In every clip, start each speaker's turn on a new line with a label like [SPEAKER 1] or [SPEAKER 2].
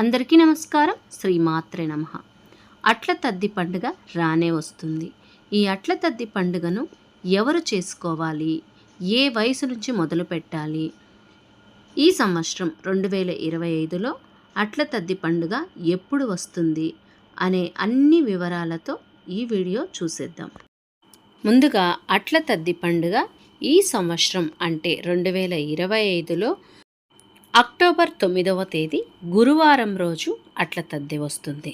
[SPEAKER 1] అందరికీ నమస్కారం. శ్రీమాత్రే నమ. అట్ల తద్ది పండుగ రానే వస్తుంది. ఈ అట్ల తద్ది పండుగను ఎవరు చేసుకోవాలి? ఏ వయసు నుంచి మొదలు పెట్టాలి? ఈ సంవత్సరం రెండు వేల ఇరవై ఐదులో అట్ల తద్ది పండుగ ఎప్పుడు వస్తుంది అనే అన్ని వివరాలతో ఈ వీడియో చూసేద్దాం. ముందుగా అట్ల తద్ది పండుగ ఈ సంవత్సరం అంటే రెండు వేల ఇరవై ఐదులో అక్టోబర్ తొమ్మిదవ తేదీ గురువారం రోజు అట్ల తద్ది వస్తుంది.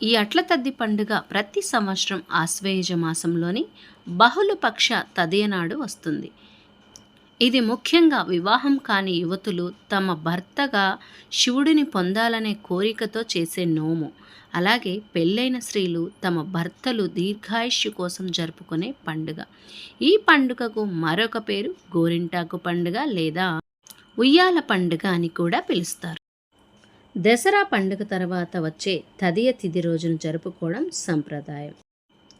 [SPEAKER 1] ఈ అట్ల తద్ది పండుగ ప్రతి సంవత్సరం ఆశ్వేయుజ మాసంలోని బహుళపక్ష తదియనాడు వస్తుంది. ఇది ముఖ్యంగా వివాహం కాని యువతులు తమ భర్తగా శివుడిని పొందాలనే కోరికతో చేసే నోము. అలాగే పెళ్ళైన స్త్రీలు తమ భర్తలు దీర్ఘాయుష్యు కోసం జరుపుకునే పండుగ. ఈ పండుగకు మరొక పేరు గోరింటాకు పండుగ లేదా ఉయ్యాల పండుగ అని కూడా పిలుస్తారు. దసరా పండుగ తర్వాత వచ్చే తదియ తిథి రోజును జరుపుకోవడం సంప్రదాయం.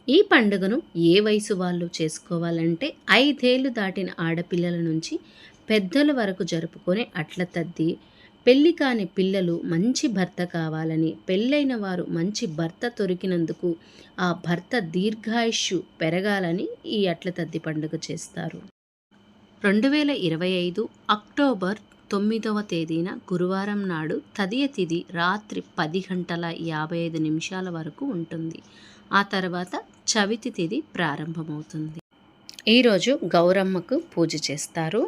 [SPEAKER 1] ఈ పండుగను ఏ వయసు వాళ్ళు చేసుకోవాలంటే ఐదేళ్ళు దాటిన ఆడపిల్లల నుంచి పెద్దల వరకు జరుపుకొని అట్ల తద్ది పెళ్ళి కాని పిల్లలు మంచి భర్త కావాలని పెళ్ళైన వారు మంచి భర్త దొరికినందుకు ఆ భర్త దీర్ఘాయుష్యు పెరగాలని ఈ అట్ల తద్ది పండుగ చేస్తారు. రెండు వేల ఇరవై ఐదు అక్టోబర్ తొమ్మిదవ తేదీన గురువారం నాడు తదియ తిథి రాత్రి పది గంటల యాభై ఐదు నిమిషాల వరకు ఉంటుంది. ఆ తర్వాత చవితి తిథి ప్రారంభమవుతుంది. ఈరోజు గౌరమ్మకు పూజ చేస్తారు.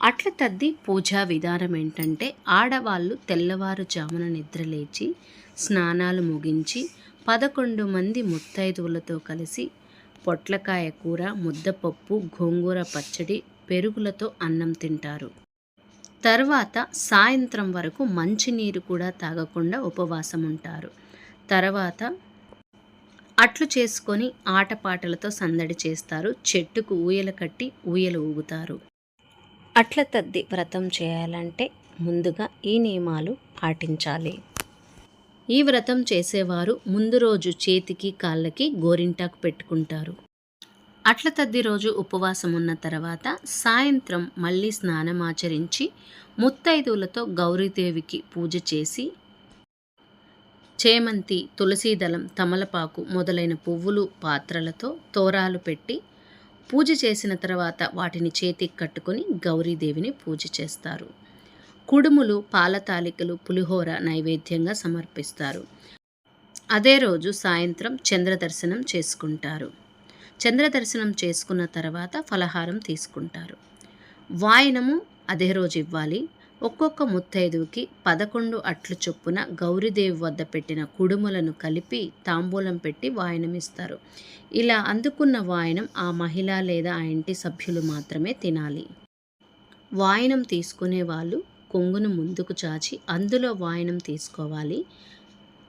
[SPEAKER 1] అట్ల తద్ది పూజా విధానం ఏంటంటే ఆడవాళ్ళు తెల్లవారుజామున నిద్రలేచి స్నానాలు ముగించి పదకొండు మంది ముత్తైదువులతో కలిసి పొట్లకాయ కూర ముద్దపప్పు గోంగూర పచ్చడి పెరుగులతో అన్నం తింటారు. తర్వాత సాయంత్రం వరకు మంచినీరు కూడా తాగకుండా ఉపవాసం ఉంటారు తర్వాత అట్లు చేసుకొని ఆటపాటలతో సందడి చేస్తారు. చెట్టుకు ఊయల కట్టి ఊయలు ఊగుతారు. అట్ల తద్ది వ్రతం చేయాలంటే ముందుగా ఈ నియమాలు పాటించాలి. ఈ వ్రతం చేసేవారు ముందు రోజు చేతికి కాళ్ళకి గోరింటాకు పెట్టుకుంటారు. అట్ల తద్ది రోజు ఉపవాసం ఉన్న తర్వాత సాయంత్రం మళ్ళీ స్నానమాచరించి ముత్తైదువులతో గౌరీదేవికి పూజ చేసి చేమంతి తులసీదళం తమలపాకు మొదలైన పువ్వులు పాత్రలతో తోరాలు పెట్టి పూజ చేసిన తర్వాత వాటిని చేతికి కట్టుకొని గౌరీదేవిని పూజ చేస్తారు. కుడుములు పాలతాలికలు పులిహోర నైవేద్యంగా సమర్పిస్తారు. అదే రోజు సాయంత్రం చంద్రదర్శనం చేసుకుంటారు. చంద్రదర్శనం చేసుకున్న తర్వాత ఫలహారం తీసుకుంటారు. వాయనము అదే రోజు ఇవ్వాలి. ఒక్కొక్క ముత్తైదువుకి పదకొండు అట్లు చొప్పున గౌరీదేవి వద్ద పెట్టిన కుడుములను కలిపి తాంబూలం పెట్టి వాయనం ఇస్తారు. ఇలా అందుకున్న వాయనం ఆ మహిళ లేదా ఆ ఇంటి సభ్యులు మాత్రమే తినాలి. వాయనం తీసుకునే వాళ్ళు కొంగును ముందుకు చాచి అందులో వాయనం తీసుకోవాలి.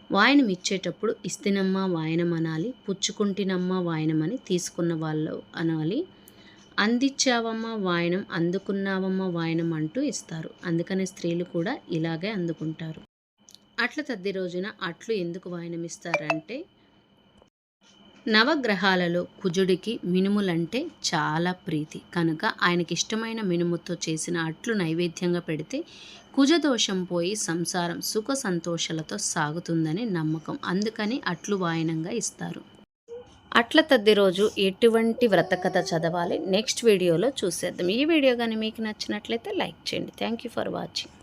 [SPEAKER 1] వాయనం ఇచ్చేటప్పుడు ఇస్తేనమ్మా వాయనం అనాలి పుచ్చుకుంటేనమ్మా వాయనం అని తీసుకున్న వాళ్ళు అనాలి. అందిచ్చావమ్మా వాయనం అందుకున్నావమ్మా వాయనం అంటూ ఇస్తారు. అందుకని స్త్రీలు కూడా ఇలాగే అందుకుంటారు. అట్ల తద్ది రోజున అట్లు ఎందుకు వాయనం ఇస్తారంటే నవగ్రహాలలో కుజుడికి మినుములంటే చాలా ప్రీతి. కనుక ఆయనకి ఇష్టమైన మినుముతో చేసిన అట్లు నైవేద్యంగా పెడితే కుజదోషం పోయి సంసారం సుఖ సంతోషాలతో సాగుతుందని నమ్మకం. అందుకని అట్లు వాయనంగా ఇస్తారు. అట్ల తద్ది రోజు ఎటువంటి వ్రతకథ చదవాలి? నెక్స్ట్ వీడియోలో చూసేద్దాం. ఈ వీడియో కానీ మీకు నచ్చినట్లయితే లైక్ చేయండి. Thank you for watching